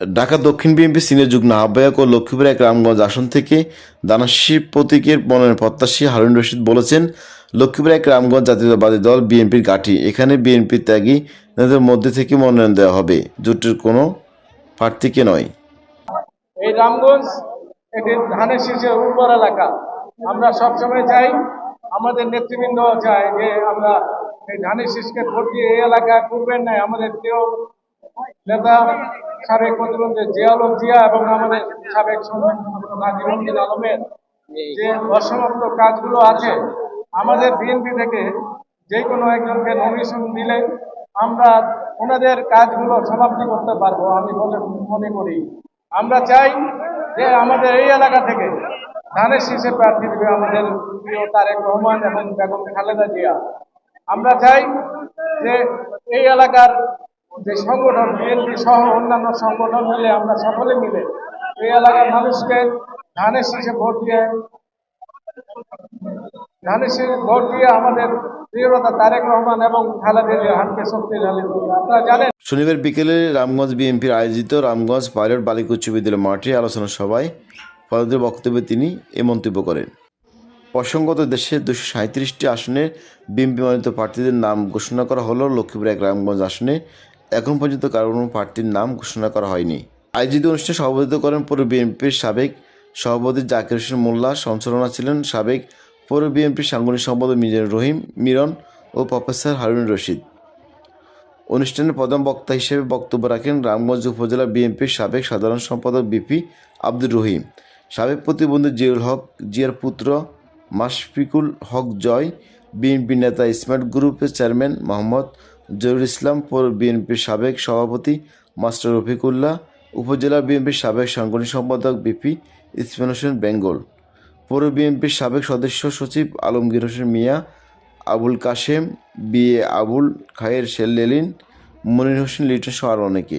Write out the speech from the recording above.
ঢাকা দক্ষিণ BNP senior যুগ্ম আহ্বায়ক ও লক্ষ্মীপুর এক রামগঞ্জ আসন থেকে দানাশি প্রতীকের মনোনয়ন প্রত্যাশী হারুন রশিদ বলেছেন লক্ষ্মীপুর এক রামগঞ্জ জাতীয়তাবাদী দল বিএনপির গাঠি এখানে বিএনপি ত্যাগী নেতাদের মধ্যে থেকে মনোনয়ন দেওয়া হবে। জোটের কোনো প্রার্থীকে নয়। এই রামগঞ্জ এটি ধানের শীষের উর্বর এলাকা। আমরা সবসময় চাই, আমাদের নেতৃবৃন্দ চায় যে আমরা এই ধানের শীষকে ভোট দিয়ে এই এলাকায় পূর্বের নাই আমাদের প্রিয় নেতা সাবেক প্রতিমন্ত্রী জিয়াউল জিয়া এবং আমাদের সাবেক নাজিমুদ্দিন আলমের যে অসমাপ্ত কাজগুলো আছে, আমাদের বিএনপি থেকে যে কোনো একজনকে নমিনেশন দিলে আমরা ওনাদের কাজগুলো সমাপ্তি করতে পারব আমি বলে মনে করি। আমরা চাই যে আমাদের এই এলাকা থেকে ধানের শীর্ষে প্রার্থী দেবে আমাদের প্রিয় তারেক রহমান এবং বেগম খালেদা জিয়া। আমরা চাই যে এই এলাকার যে সংগঠন, বিএনপি সহ অন্যান্য সংগঠন মিলে আমরা সকলে মিলে এই এলাকার মানুষকে ধানের শীর্ষে ভোট দিয়ে, ধানের শীর্ষে ভোট দিয়ে আমাদের প্রিয়তা তারেক রহমান এবং খালেদা জিয়ার হাতকে শক্তিশালী করবে আপনারা জানেন, শনিবার বিকেলে রামগঞ্জ বিএনপির আয়োজিত রামগঞ্জ পাইলট বালিকা উচ্চ বিদ্যালয় মাঠে আলোচনা সভায় পদের বক্তব্যে তিনি এ মন্তব্য করেন। প্রসঙ্গত দেশে দুশো সাঁত্রিশটি আসনে বিএনপি মনোনীত প্রার্থীদের নাম ঘোষণা করা হলো লক্ষ্মীপুর এক রামগঞ্জ আসনে। এখন পর্যন্ত কারও কোনো প্রার্থীর নাম ঘোষণা করা হয়নি। আয়োজিত অনুষ্ঠানে সভাপতিত্ব করেন পৌর বিএনপির সাবেক সভাপতি জাকির হোসেন মোল্লা, সঞ্চালনা ছিলেন সাবেক পৌর বিএনপির সাংগঠনিক সম্পাদক মিজানুর রহিম, মিরন ও প্রফেসর হারুন রশিদ। অনুষ্ঠানে প্রধান বক্তা হিসেবে বক্তব্য রাখেন রামগঞ্জ উপজেলা বিএনপির সাবেক সাধারণ সম্পাদক বিপি আব্দুর রহিম, সাবেক প্রতিবন্ধী জিয়াউল হক, জিয়ার পুত্র মাশফিকুল হক জয়, বিএনপি নেতা স্মার্ট গ্রুপের চেয়ারম্যান মোহাম্মদ জহিরুল ইসলাম পৌর বিএনপির সাবেক সভাপতি মাস্টার রফিকুল্লাহ, উপজেলা বিএনপির সাবেক সাংগঠনিক সম্পাদক বিপি ইসমান হোসেন বেঙ্গল, পৌর বিএনপির সাবেক সদস্য সচিব আলমগীর হোসেন মিয়া, আবুল কাশেম, বি এ আবুল, খায়ের শেল লেলিন মনির হোসেন লিটন সহ আরও অনেকে।